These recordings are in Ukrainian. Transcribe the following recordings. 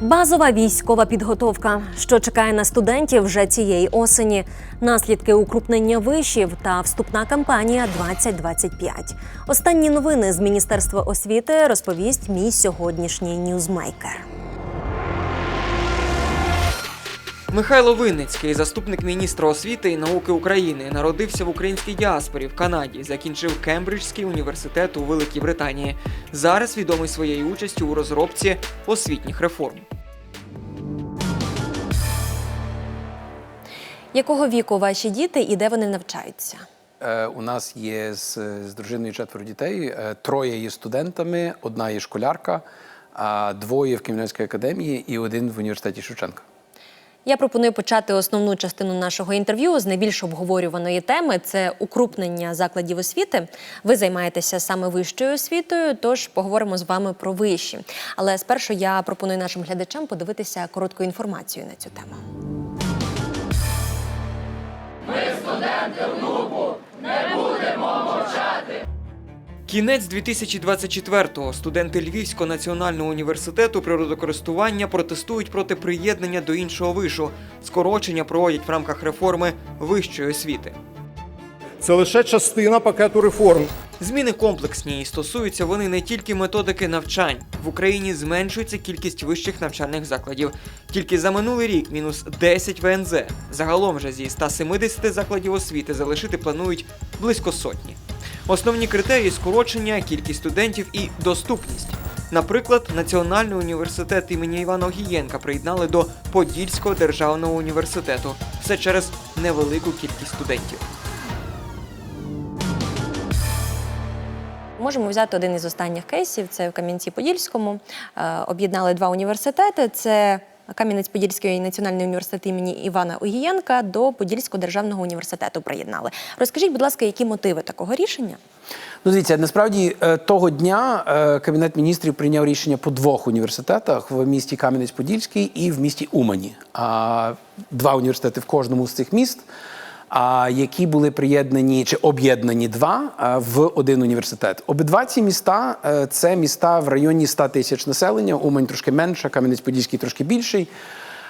Базова військова підготовка, що чекає на студентів вже цієї осені, наслідки укрупнення вишів та вступна кампанія 2025. Останні новини з Міністерства освіти розповість мій сьогоднішній ньюзмейкер. Михайло Винницький, заступник міністра освіти і науки України, народився в українській діаспорі в Канаді, закінчив Кембриджський університет у Великій Британії. Зараз відомий своєю участю у розробці освітніх реформ. Якого віку ваші діти і де вони навчаються? Е, У нас є з, з дружиною четверо дітей. Е, Троє є студентами, одна є школярка, двоє в Київській академії і один в університеті Шевченка. Я пропоную почати основну частину нашого інтерв'ю з найбільш обговорюваної теми це укрупнення закладів освіти. Ви займаєтеся саме вищою освітою, тож поговоримо з вами про вищі. Але спершу я пропоную нашим глядачам подивитися коротку інформацію на цю тему. Кінець 2024-го студенти Львівського національного університету природокористування протестують проти приєднання до іншого вишу. Скорочення проводять в рамках реформи вищої освіти. Це лише частина пакету реформ. Зміни комплексні і стосуються вони не тільки методики навчань. В Україні зменшується кількість вищих навчальних закладів. Тільки за минулий рік мінус 10 ВНЗ. Загалом же зі 170 закладів освіти залишити планують близько сотні. Основні критерії скорочення, кількість студентів і доступність. Наприклад, Національний університет імені Івана Огієнка приєднали до Подільського державного університету. Все через невелику кількість студентів. Можемо взяти один із останніх кейсів. Це в Кам'янці-Подільському. Е, Об'єднали два університети. Це Кам'янець-Подільський національний університет імені Івана Огієнка до Подільського державного університету приєднали. Розкажіть, будь ласка, які мотиви такого рішення? Ну, дивіться, насправді е, того дня е, Кабінет міністрів прийняв рішення по двох університетах в місті Кам'янець-Подільський і в місті Умані. А два університети в кожному з цих міст. А які були приєднані чи об'єднані два в один університет. Обидва ці міста е, це міста в районі 100 тисяч населення. Умань трошки менша, Кам'янець-Подільський трошки більший.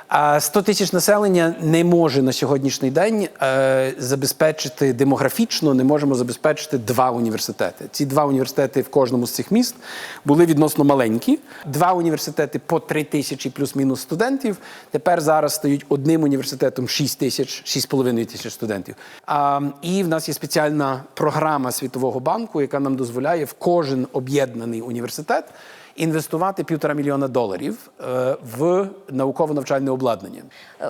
А 100 тисяч населення не може на сьогоднішній день е, забезпечити демографічно, не можемо забезпечити два університети. Ці два університети в кожному з цих міст були відносно маленькі. Два університети по 3 тисячі плюс-мінус студентів. Тепер зараз стають одним університетом 6 тисяч, 6,5 тисяч студентів. І в нас є спеціальна програма Світового банку, яка нам дозволяє в кожен об'єднаний університет інвестувати півтора мільйона доларів е, в науково-навчальне обладнання.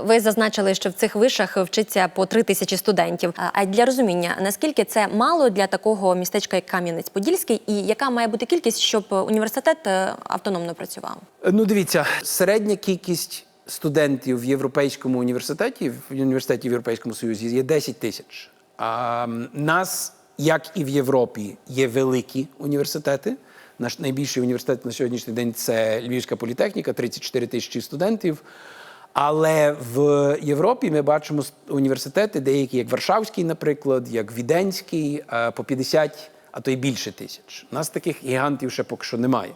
Ви зазначили, що в цих вишах вчиться по три тисячі студентів. А- для розуміння, наскільки це мало для такого містечка, як Кам'янець-Подільський, і яка має бути кількість, щоб університет е, автономно працював? Ну, дивіться, середня кількість студентів в Європейському університеті, в університеті в Європейському Союзі є 10 тисяч. А нас, як і в Європі, є великі університети. Наш найбільший університет на сьогоднішній день це Львівська політехніка, 34 тисячі студентів. Але в Європі ми бачимо університети, деякі, як Варшавський, наприклад, як Віденський, е, по 50, а то й більше тисяч. У нас таких гігантів ще поки що немає.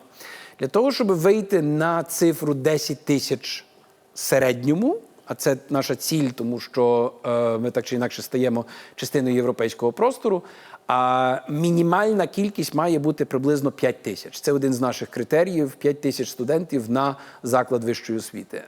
Для того, щоб вийти на цифру 10 тисяч середньому, а це наша ціль, тому що е, ми так чи інакше стаємо частиною європейського простору. А мінімальна кількість має бути приблизно 5 тисяч. Це один з наших критеріїв: 5 тисяч студентів на заклад вищої освіти.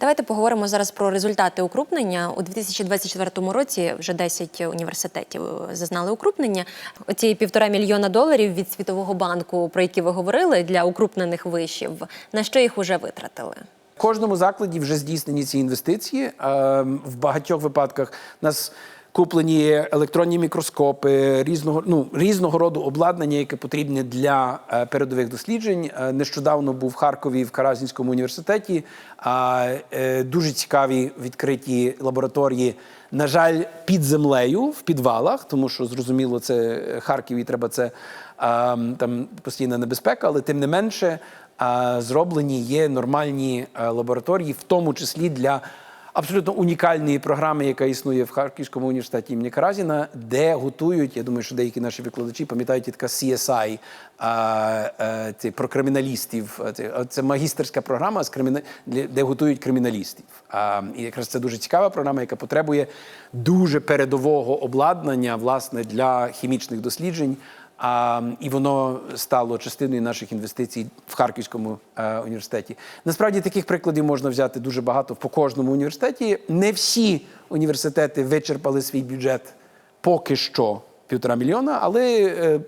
Давайте поговоримо зараз про результати укрупнення. У 2024 році вже 10 університетів зазнали укрупнення. Оці півтора мільйона доларів від Світового банку, про які ви говорили, для укрупнених вишів. На що їх уже витратили? В кожному закладі вже здійснені ці інвестиції. Ем, В багатьох випадках нас куплені електронні мікроскопи, різного ну різного роду обладнання, яке потрібне для е, передових досліджень. Е, Нещодавно був в Харкові в Каразінському університеті. а, е, Дуже цікаві відкриті лабораторії. На жаль, під землею в підвалах, тому що зрозуміло, це Харків і треба це там постійна небезпека, але тим не менше зроблені є нормальні лабораторії, в тому числі для абсолютно унікальної програми, яка існує в Харківському університеті імені Каразіна, де готують. Я думаю, що деякі наші викладачі пам'ятають така CSI а, е, це, про криміналістів. Е, Це, це магістерська програма, з криміна... де готують криміналістів. А, і якраз це дуже цікава програма, яка потребує дуже передового обладнання власне для хімічних досліджень. А, і воно стало частиною наших інвестицій в Харківському е, університеті. Насправді таких прикладів можна взяти дуже багато по кожному університеті. Не всі університети вичерпали свій бюджет поки що півтора мільйона, але е,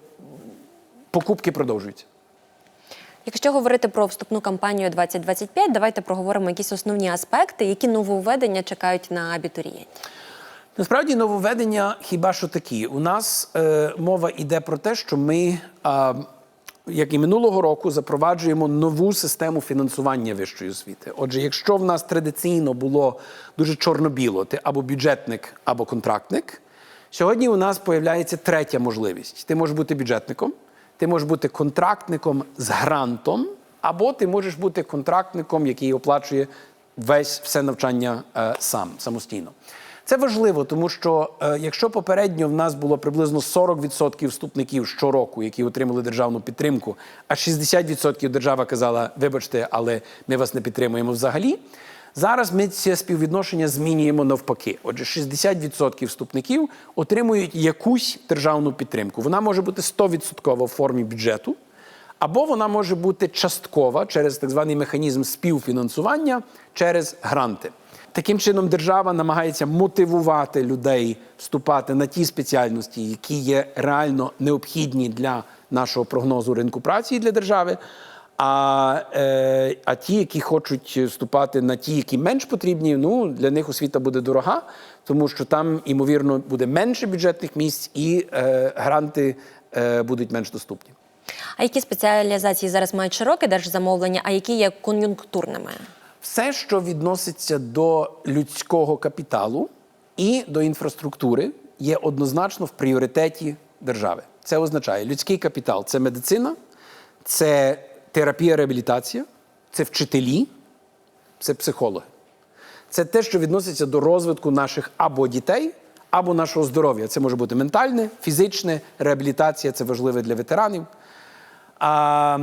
покупки продовжуються. Якщо говорити про вступну кампанію 2025, давайте проговоримо якісь основні аспекти, які нововведення чекають на абітурієнтів. Насправді нововведення хіба що такі. У нас е, мова йде про те, що ми, е, як і минулого року, запроваджуємо нову систему фінансування вищої освіти. Отже, якщо в нас традиційно було дуже чорно-біло, ти або бюджетник, або контрактник, сьогодні у нас появляється третя можливість. Ти можеш бути бюджетником, ти можеш бути контрактником з грантом, або ти можеш бути контрактником, який оплачує весь все навчання е, сам самостійно. Це важливо, тому що е, якщо попередньо в нас було приблизно 40% вступників щороку, які отримали державну підтримку, а 60% держава казала: вибачте, але ми вас не підтримуємо взагалі. Зараз ми це співвідношення змінюємо навпаки. Отже, 60% вступників отримують якусь державну підтримку. Вона може бути 100% в формі бюджету, або вона може бути часткова через так званий механізм співфінансування через гранти. Таким чином, держава намагається мотивувати людей вступати на ті спеціальності, які є реально необхідні для нашого прогнозу ринку праці і для держави. А, е, а ті, які хочуть вступати на ті, які менш потрібні, ну для них освіта буде дорога, тому що там, ймовірно, буде менше бюджетних місць і е, гранти е, будуть менш доступні. А які спеціалізації зараз мають широке держзамовлення, а які є кон'юнктурними? Все, що відноситься до людського капіталу і до інфраструктури, є однозначно в пріоритеті держави. Це означає, людський капітал це медицина, це терапія, реабілітація, це вчителі, це психологи. Це те, що відноситься до розвитку наших або дітей, або нашого здоров'я. Це може бути ментальне, фізичне, реабілітація це важливе для ветеранів. А,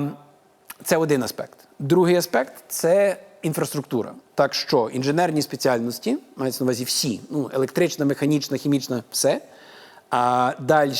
це один аспект. Другий аспект це інфраструктура. Так що інженерні спеціальності, мається на увазі всі, ну, електрична, механічна, хімічна, все. А далі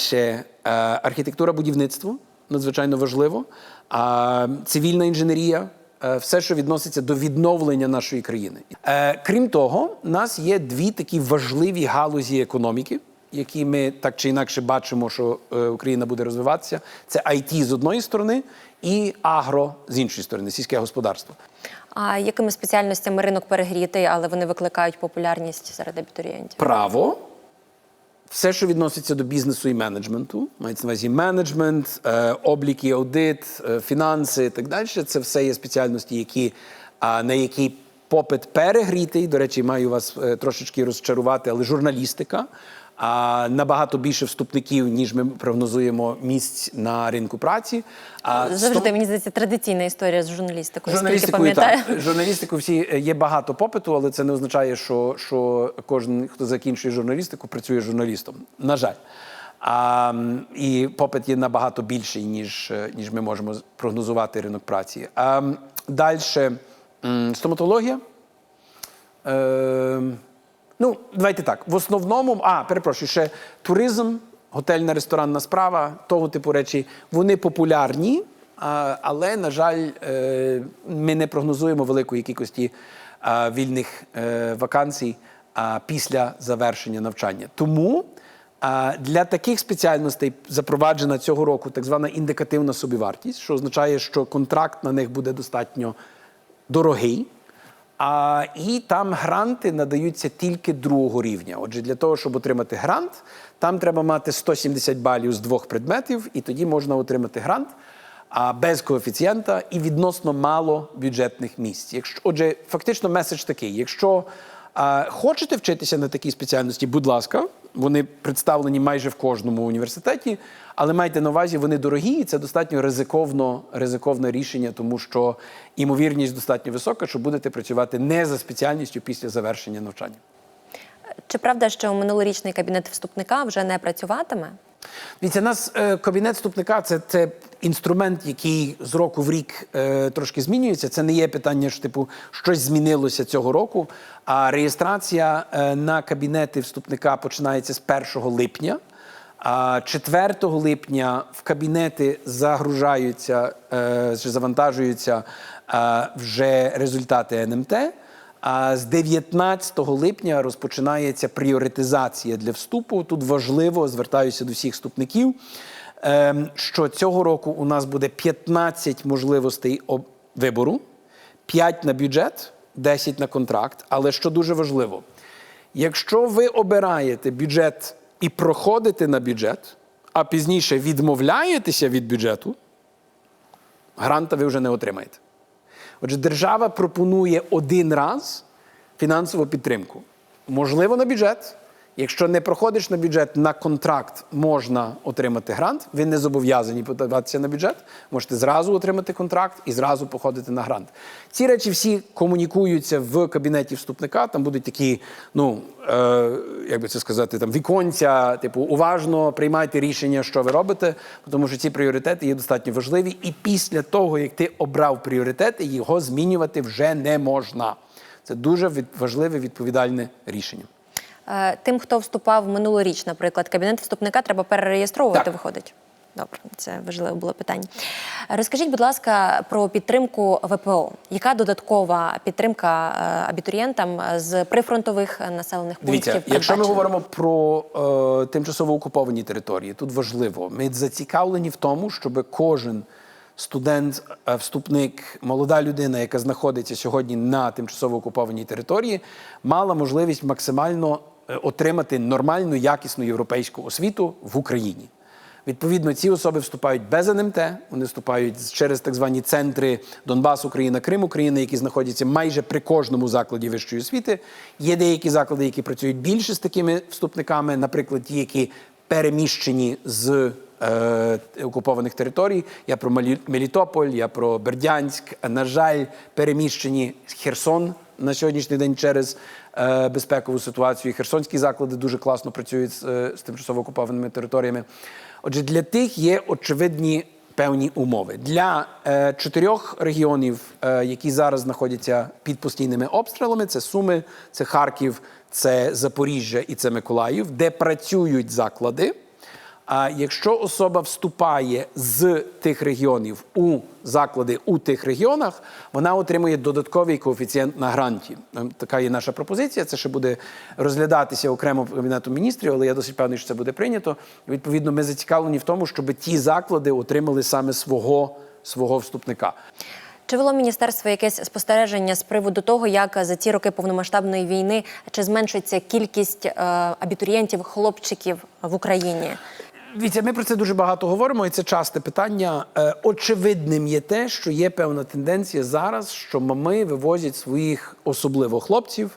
архітектура будівництво, надзвичайно важливо, а, цивільна інженерія, е, все, що відноситься до відновлення нашої країни. Е, Крім того, у нас є дві такі важливі галузі економіки, які ми так чи інакше бачимо, що е, Україна буде розвиватися. Це IT з одної сторони і агро з іншої сторони, сільське господарство. А якими спеціальностями ринок перегрітий, але вони викликають популярність серед абітурієнтів? Право. Все, що відноситься до бізнесу і менеджменту, мається на увазі менеджмент, е, облік і аудит, е, фінанси і так далі. Це все є спеціальності, які, на які попит перегрітий. До речі, маю вас е, трошечки розчарувати, але журналістика. А набагато більше вступників, ніж ми прогнозуємо місць на ринку праці. А Завжди сто- мені здається традиційна історія з журналістикою. Журналістикою так. Журналістику всі е, є багато попиту, але це не означає, що, що кожен, хто закінчує журналістику, працює журналістом. На жаль. А, і попит є набагато більший, ніж, е, ніж ми можемо прогнозувати ринок праці. А, далі стоматологія. Е, ну, давайте так. В основному, а, перепрошую, ще туризм, готельна ресторанна справа, того типу речі, вони популярні, але, на жаль, е, ми не прогнозуємо великої кількості вільних е, вакансій після завершення навчання. Тому для таких спеціальностей запроваджена цього року так звана індикативна собівартість, що означає, що контракт на них буде достатньо дорогий. А, і там гранти надаються тільки другого рівня. Отже, для того, щоб отримати грант, там треба мати 170 балів з двох предметів, і тоді можна отримати грант а, без коефіцієнта і відносно мало бюджетних місць. Якщо, отже, фактично меседж такий: якщо А хочете вчитися на такій спеціальності? Будь ласка, вони представлені майже в кожному університеті, але майте на увазі, вони дорогі, і це достатньо ризиковно, ризиковне рішення, тому що імовірність достатньо висока, що будете працювати не за спеціальністю після завершення навчання. Чи правда, що минулорічний кабінет вступника вже не працюватиме? Дивіться, нас е, кабінет вступника це, це інструмент, який з року в рік е, трошки змінюється. Це не є питання, що типу щось змінилося цього року. А реєстрація е, на кабінети вступника починається з 1 липня. А 4 липня в кабінети загружаються е, завантажуються е, вже результати НМТ. А з 19 липня розпочинається пріоритизація для вступу. Тут важливо звертаюся до всіх вступників, ем, що цього року у нас буде 15 можливостей вибору, 5 на бюджет, 10 на контракт. Але що дуже важливо, якщо ви обираєте бюджет і проходите на бюджет, а пізніше відмовляєтеся від бюджету, гранта ви вже не отримаєте. Отже, держава пропонує один раз фінансову підтримку. Можливо, на бюджет. Якщо не проходиш на бюджет, на контракт можна отримати грант. Ви не зобов'язані подаватися на бюджет. Можете зразу отримати контракт і зразу походити на грант. Ці речі всі комунікуються в кабінеті вступника. Там будуть такі, ну е, як би це сказати, там віконця, типу, уважно приймайте рішення, що ви робите, тому що ці пріоритети є достатньо важливі. І після того, як ти обрав пріоритети, його змінювати вже не можна. Це дуже важливе відповідальне рішення. Е, Тим, хто вступав минулоріч, наприклад, кабінет вступника треба перереєстровувати, Так. виходить. Добре, це важливе було питання. Розкажіть, будь ласка, про підтримку ВПО. Яка додаткова підтримка е, абітурієнтам з прифронтових населених пунктів? Дивіться, якщо ми говоримо про е, тимчасово окуповані території, тут важливо, ми зацікавлені в тому, щоб кожен студент, е, вступник, молода людина, яка знаходиться сьогодні на тимчасово окупованій території, мала можливість максимально отримати нормальну, якісну європейську освіту в Україні. Відповідно, ці особи вступають без НМТ, вони вступають через так звані центри Донбас, Україна, Крим, Україна, які знаходяться майже при кожному закладі вищої освіти. Є деякі заклади, які працюють більше з такими вступниками, наприклад, ті, які переміщені з е, окупованих територій. Я про Мелітополь, я про Бердянськ. На жаль, переміщені Херсон на сьогоднішній день через е, безпекову ситуацію. Херсонські заклади дуже класно працюють з, е, з тимчасово окупованими територіями. Отже, для тих є очевидні певні умови. Для е, чотирьох регіонів, е, які зараз знаходяться під постійними обстрілами, це Суми, це Харків, це Запоріжжя і це Миколаїв, де працюють заклади. А якщо особа вступає з тих регіонів у заклади у тих регіонах, вона отримує додатковий коефіцієнт на гранті. Ем, Така є наша пропозиція. Це ще буде розглядатися окремо кабінетом міністрів, але я досить певний, що це буде прийнято. Відповідно, ми зацікавлені в тому, щоб ті заклади отримали саме свого, свого вступника. Чи вело міністерство якесь спостереження з приводу того, як за ці роки повномасштабної війни чи зменшується кількість е, абітурієнтів, хлопчиків в Україні? Дивіться, ми про це дуже багато говоримо, і це часте питання. Е, Очевидним є те, що є певна тенденція зараз, що мами вивозять своїх особливо хлопців.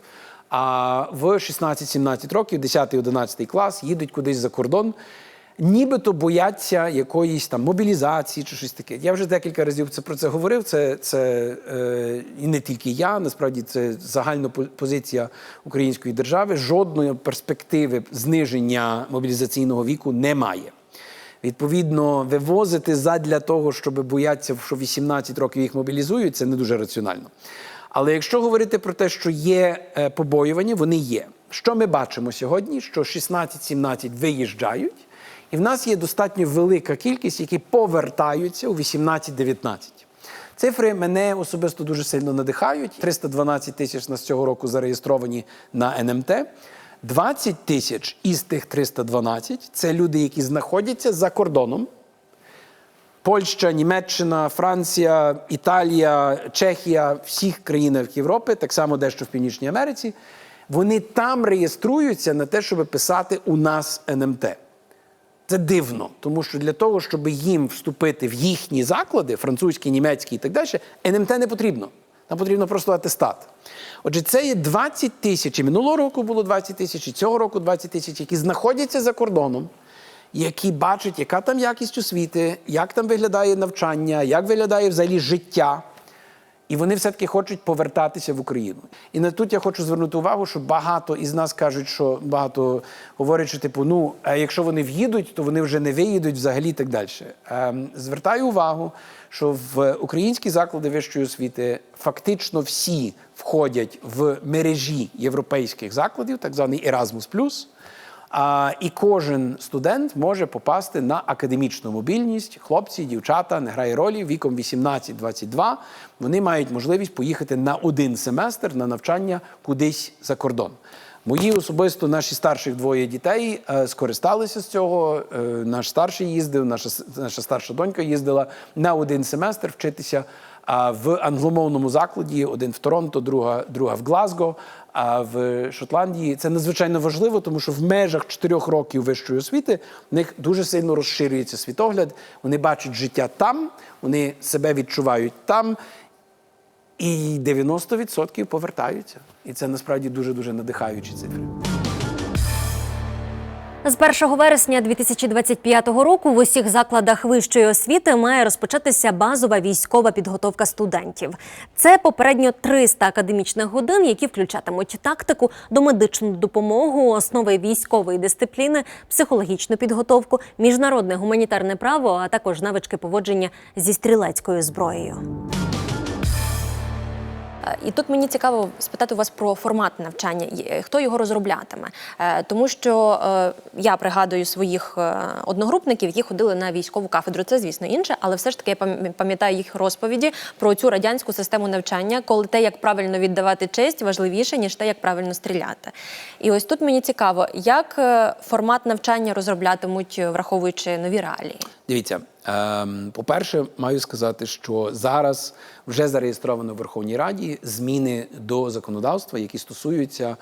А в 16-17 років, 10-11 клас, їдуть кудись за кордон, нібито бояться якоїсь там мобілізації чи щось таке. Я вже декілька разів це про це говорив. Це, це е, і не тільки я, насправді це загальна позиція української держави. Жодної перспективи зниження мобілізаційного віку немає. Відповідно, вивозити задля того, щоб бояться, що 18 років їх мобілізують, це не дуже раціонально. Але якщо говорити про те, що є е, побоювання, вони є. Що ми бачимо сьогодні? Що 16-17 виїжджають, і в нас є достатньо велика кількість, які повертаються у 18-19. Цифри мене особисто дуже сильно надихають. 312 тисяч нас цього року зареєстровані на НМТ. 20 тисяч із тих 312 – це люди, які знаходяться за кордоном. Польща, Німеччина, Франція, Італія, Чехія, всіх країнах Європи, так само дещо в Північній Америці, вони там реєструються на те, щоб писати у нас НМТ. Це дивно, тому що для того, щоб їм вступити в їхні заклади, французькі, німецькі і так далі, НМТ не потрібно. Нам потрібно просто атестат. Отже, це є 20 тисяч. І минулого року було 20 тисяч, і цього року 20 тисяч, які знаходяться за кордоном, які бачать, яка там якість освіти, як там виглядає навчання, як виглядає взагалі життя. І вони все-таки хочуть повертатися в Україну. І на тут я хочу звернути увагу, що багато із нас кажуть, що багато говорять, що типу, ну якщо вони в'їдуть, то вони вже не виїдуть взагалі так далі. Ем, звертаю увагу, що в українські заклади вищої освіти фактично всі входять в мережі європейських закладів, так званий Erasmus+. І кожен студент може попасти на академічну мобільність. Хлопці, дівчата, не грає ролі віком 18-22. Вони мають можливість поїхати на один семестр на навчання кудись за кордон. Мої особисто наші старших двоє дітей е, скористалися з цього. Е, наш старший їздив, наша, наша старша донька їздила на один семестр вчитися а, в англомовному закладі, один в Торонто, друга, друга в Глазго. А в Шотландії це надзвичайно важливо, тому що в межах чотирьох років вищої освіти в них дуже сильно розширюється світогляд. Вони бачать життя там, вони себе відчувають там, і 90% повертаються. І це насправді дуже дуже надихаючі цифри. З 1 вересня 2025 року в усіх закладах вищої освіти має розпочатися базова військова підготовка студентів. Це попередньо 300 академічних годин, які включатимуть тактику, домедичну допомогу, основи військової дисципліни, психологічну підготовку, міжнародне гуманітарне право, а також навички поводження зі стрілецькою зброєю. І тут мені цікаво спитати у вас про формат навчання, е, хто його розроблятиме. Е, Тому що е, я пригадую своїх одногрупників, які ходили на військову кафедру. Це, звісно, інше, але все ж таки я пам'ятаю їх розповіді про цю радянську систему навчання, коли те, як правильно віддавати честь, важливіше, ніж те, як правильно стріляти. І ось тут мені цікаво, як формат навчання розроблятимуть, враховуючи нові реалії. Дивіться, по-перше, маю сказати, що зараз вже зареєстровано в Верховній Раді зміни до законодавства, які стосуються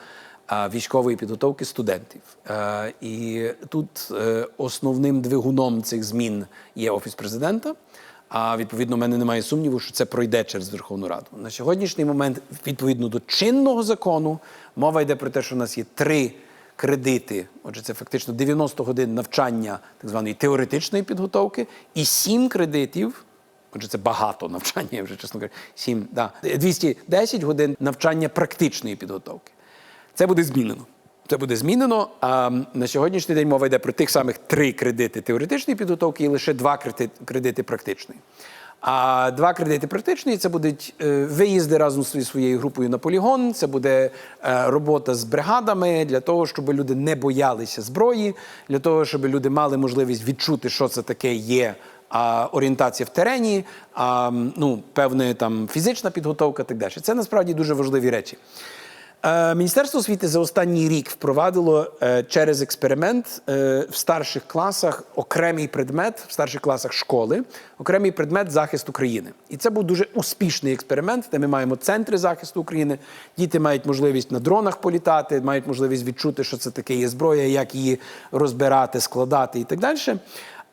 е, військової підготовки студентів. Е, І тут е, основним двигуном цих змін є офіс президента. А відповідно, в мене немає сумніву, що це пройде через Верховну Раду. На сьогоднішній момент, відповідно до чинного закону, мова йде про те, що у нас є три кредити. Отже, це фактично 90 годин навчання так званої теоретичної підготовки, і 7 кредитів. Отже, це багато навчання, я вже чесно кажу, 7, да, 210 годин навчання практичної підготовки. Це буде змінено. Це буде змінено. А на сьогоднішній день мова йде про тих самих три кредити теоретичної підготовки і лише два кредити, практичної. А два кредити практичної це будуть е, виїзди разом зі своєю групою на полігон. Це буде е, робота з бригадами для того, щоб люди не боялися зброї, для того, щоб люди мали можливість відчути, що це таке є. А орієнтація в терені, а, ну, певна там фізична підготовка, і так далі. Це насправді дуже важливі речі. Е, Міністерство освіти за останній рік впровадило е, через експеримент е, в старших класах окремий предмет, в старших класах школи, окремий предмет захисту країни. І це був дуже успішний експеримент, де ми маємо центри захисту України. Діти мають можливість на дронах політати, мають можливість відчути, що це таке є зброя, як її розбирати, складати і так далі.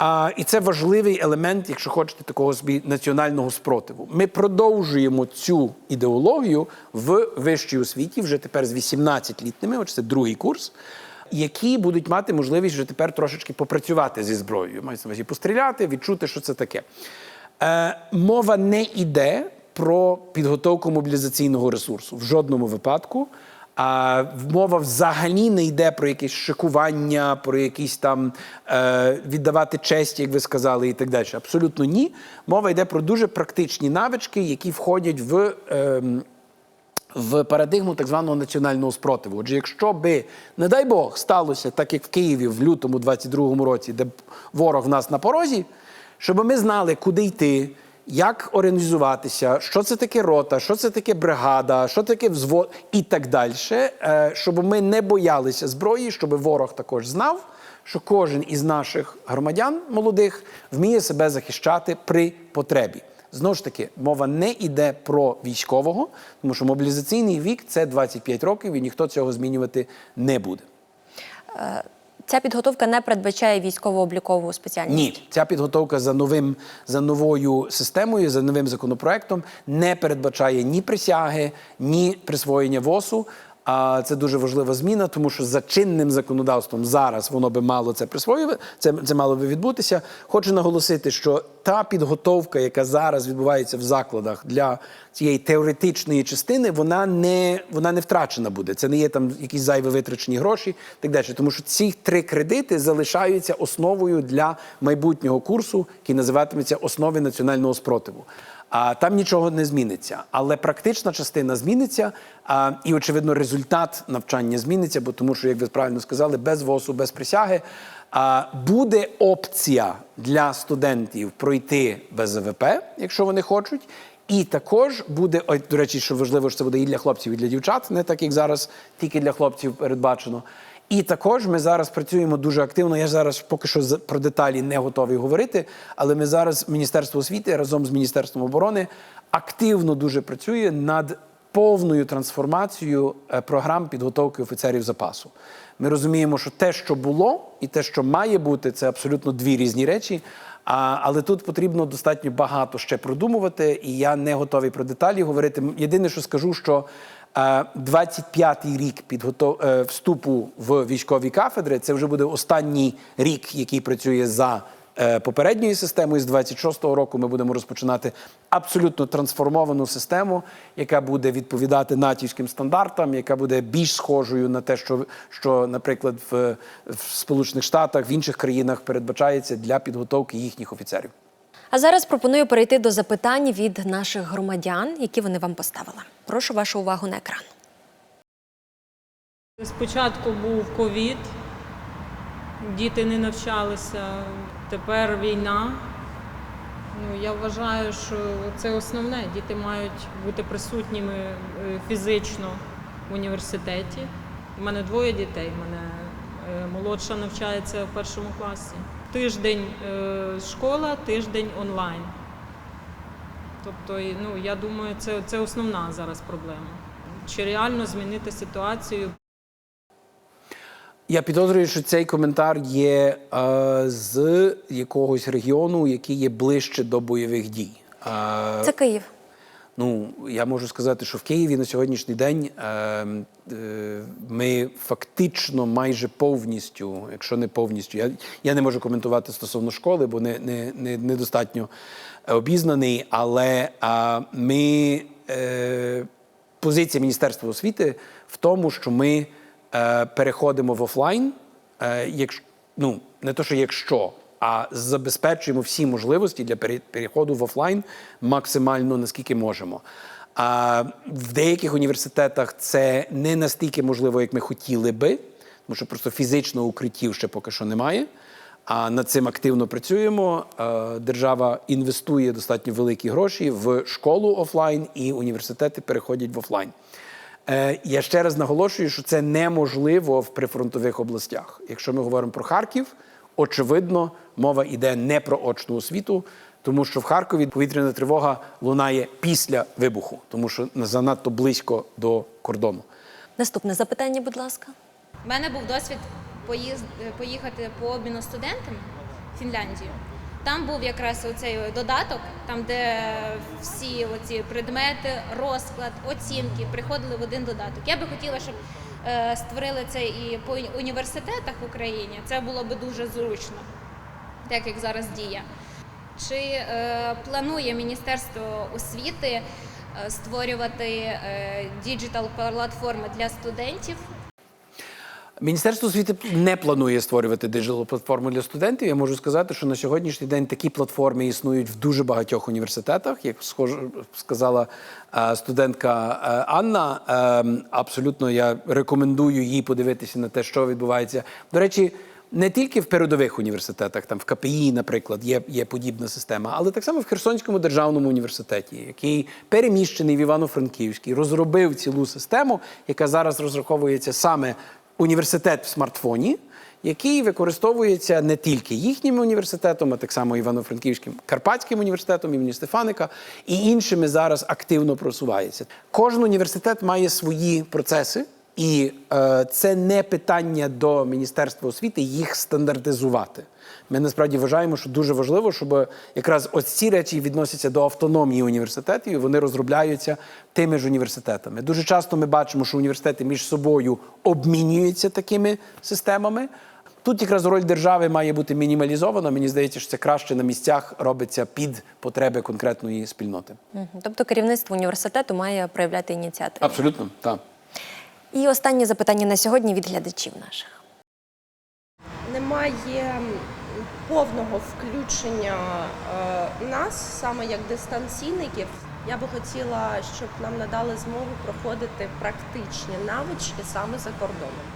А, і це важливий елемент, якщо хочете, такого собі національного спротиву. Ми продовжуємо цю ідеологію в вищій освіті вже тепер з 18-літніми, отже, це другий курс, які будуть мати можливість вже тепер трошечки попрацювати зі зброєю. Мається на увазі постріляти, відчути, що це таке. Е, мова не йде про підготовку мобілізаційного ресурсу в жодному випадку. А мова взагалі не йде про якесь шикування, про якісь там е, віддавати честь, як ви сказали, і так далі. Абсолютно ні. Мова йде про дуже практичні навички, які входять в. Е, в парадигму так званого національного спротиву. Отже, якщо би, не дай Бог, сталося так, як в Києві в лютому 22-му році, де ворог в нас на порозі, щоб ми знали, куди йти, як організуватися, що це таке рота, що це таке бригада, що таке взвод і так далі, е, щоб ми не боялися зброї, щоб ворог також знав, що кожен із наших громадян молодих вміє себе захищати при потребі. Знову ж таки, мова не йде про військового, тому що мобілізаційний вік це 25 років, і ніхто цього змінювати не буде. Ця підготовка не передбачає військово-облікову спеціальність? Ні, ця підготовка за новим за новою системою, за новим законопроектом не передбачає ні присяги, ні присвоєння ВОСу. А це дуже важлива зміна, тому що за чинним законодавством зараз воно би мало це присвоювати, це, це мало би відбутися. Хочу наголосити, що та підготовка, яка зараз відбувається в закладах для цієї теоретичної частини, вона не, вона не втрачена буде. Це не є там якісь зайві витрачені гроші, так далі. Тому що ці три кредити залишаються основою для майбутнього курсу, який називатиметься основи національного спротиву. А там нічого не зміниться, але практична частина зміниться, і очевидно, результат навчання зміниться, бо тому, що, як ви правильно сказали, без ВОСу, без присяги буде опція для студентів пройти без ВВП, якщо вони хочуть. І також буде, ой, до речі, що важливо, що це буде і для хлопців, і для дівчат, не так як зараз тільки для хлопців передбачено. І також ми зараз працюємо дуже активно. Я зараз поки що про деталі не готовий говорити, але ми зараз Міністерство освіти разом з Міністерством оборони активно дуже працює над повною трансформацією е, програм підготовки офіцерів запасу. Ми розуміємо, що те, що було, і те, що має бути, це абсолютно дві різні речі. А, але тут потрібно достатньо багато ще продумувати, і я не готовий про деталі говорити. Єдине, що скажу, що 25-й рік підготов... е, вступу в військові кафедри це вже буде останній рік, який працює за е, попередньою системою. З 26-го року ми будемо розпочинати абсолютно трансформовану систему, яка буде відповідати натівським стандартам, яка буде більш схожою на те, що, що наприклад, в, в Сполучених Штатах, в інших країнах передбачається для підготовки їхніх офіцерів. А зараз пропоную перейти до запитань від наших громадян, які вони вам поставили. Прошу вашу увагу на екран. Спочатку був ковід, діти не навчалися, тепер війна. Ну, я вважаю, що це основне. Діти мають бути присутніми е, фізично в університеті. У мене двоє дітей. У мене е, молодша навчається в першому класі. Тиждень е, школа, тиждень онлайн. Тобто, ну, я думаю, це, це основна зараз проблема. Чи реально змінити ситуацію Я підозрюю, що цей коментар є е, з якогось регіону, який є ближче до бойових дій. Е, Це Київ. Ну, я можу сказати, що в Києві на сьогоднішній день е, е, ми фактично майже повністю, якщо не повністю, я, я не можу коментувати стосовно школи, бо не, не, не, недостатньо обізнаний, але е, ми е, позиція Міністерства освіти в тому, що ми е, переходимо в офлайн, е, якщо ну не то, що якщо, а забезпечуємо всі можливості для переходу в офлайн максимально наскільки можемо. А в деяких університетах це не настільки можливо, як ми хотіли би, тому що просто фізично укриттів ще поки що немає. А над цим активно працюємо. Держава інвестує достатньо великі гроші в школу офлайн, і університети переходять в офлайн. Е, Я ще раз наголошую, що це неможливо в прифронтових областях. Якщо ми говоримо про Харків, очевидно, мова йде не про очну освіту, тому що в Харкові повітряна тривога лунає після вибуху, тому що занадто близько до кордону. Наступне запитання, будь ласка. У мене був досвід поїзд, поїхати по обміну студентам в Фінляндію. Там був якраз оцей додаток, там де всі оці предмети, розклад, оцінки приходили в один додаток. Я би хотіла, щоб е, створили це і по університетах в Україні. Це було би дуже зручно, так як зараз діє. Чи е, планує Міністерство освіти е, створювати е, діджитал платформи для студентів Міністерство освіти не планує створювати диджитал платформу для студентів. Я можу сказати, що на сьогоднішній день такі платформи існують в дуже багатьох університетах. Як схоже сказала е, студентка е, Анна, е, абсолютно я рекомендую їй подивитися на те, що відбувається. До речі. Не тільки в передових університетах, там в КПІ, наприклад, є, є подібна система, але так само в Херсонському державному університеті, який переміщений в Івано-Франківській, розробив цілу систему, яка зараз розраховується саме університет в смартфоні, який використовується не тільки їхнім університетом, а так само Івано-Франківським Карпатським університетом імені Стефаника і іншими зараз активно просувається. Кожен університет має свої процеси. І е, це не питання до Міністерства освіти їх стандартизувати. Ми насправді вважаємо, що дуже важливо, щоб якраз ось ці речі відносяться до автономії університетів, і вони розробляються тими ж університетами. Дуже часто ми бачимо, що університети між собою обмінюються такими системами. Тут якраз роль держави має бути мінімалізована. Мені здається, що це краще на місцях робиться під потреби конкретної спільноти. Тобто керівництво університету має проявляти ініціативу. Абсолютно, так. І останнє запитання на сьогодні від глядачів наших. немає повного включення е, нас саме як дистанційників. Я би хотіла, щоб нам надали змогу проходити практичні навички саме за кордоном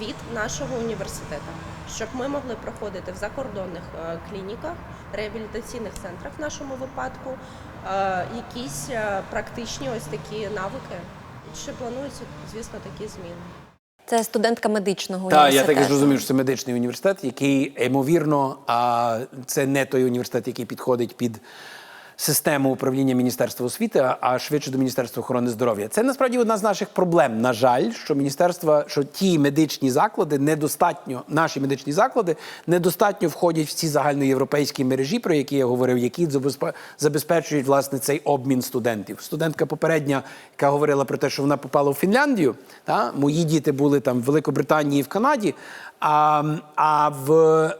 від нашого університету, щоб ми могли проходити в закордонних е, клініках, реабілітаційних центрах в нашому випадку, е, якісь практичні ось такі навики. Чи плануються, звісно, такі зміни? Це студентка медичного Так, я так і зрозумів, що це медичний університет, який ймовірно, а це не той університет, який підходить під систему управління Міністерства освіти, а- швидше до Міністерства охорони здоров'я. Це насправді одна з наших проблем. На жаль, що міністерства, що ті медичні заклади недостатньо, наші медичні заклади недостатньо входять в ці загальноєвропейські мережі, про які я говорив, які забезпе- забезпечують власне цей обмін студентів. Студентка попередня, яка говорила про те, що вона попала в Фінляндію. Та мої діти були там в Великобританії в Канаді. А, а в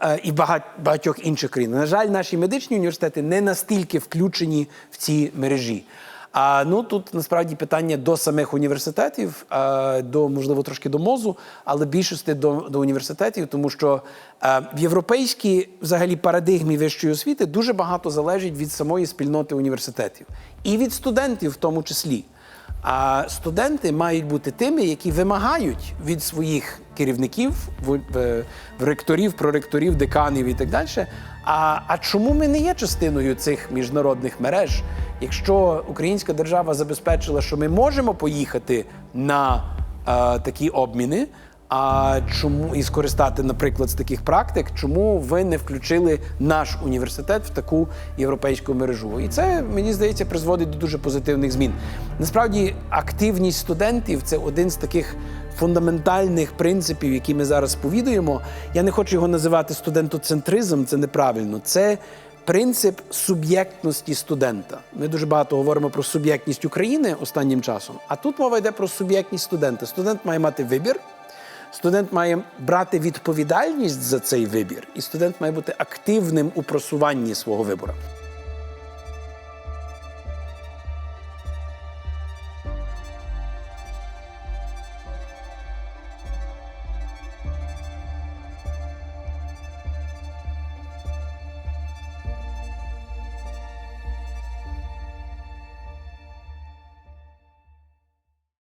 е, і багать, багатьох інших країн. На жаль, наші медичні університети не настільки включені в ці мережі. А ну тут насправді питання до самих університетів, а, до можливо трошки до мозу, але більшості до, до університетів, тому що а, в європейській взагалі парадигмі вищої освіти дуже багато залежить від самої спільноти університетів і від студентів, в тому числі. А студенти мають бути тими, які вимагають від своїх керівників, в, ректорів, проректорів, деканів і так далі. А, а чому ми не є частиною цих міжнародних мереж? Якщо українська держава забезпечила, що ми можемо поїхати на е, такі обміни, а чому і скористати, наприклад, з таких практик, чому ви не включили наш університет в таку європейську мережу? І це мені здається призводить до дуже позитивних змін. Насправді, активність студентів це один з таких фундаментальних принципів, які ми зараз сповідуємо. Я не хочу його називати студентоцентризм, це неправильно. Це принцип суб'єктності студента. Ми дуже багато говоримо про суб'єктність України останнім часом, а тут мова йде про суб'єктність студента. Студент має мати вибір. Студент має брати відповідальність за цей вибір, і студент має бути активним у просуванні свого вибору.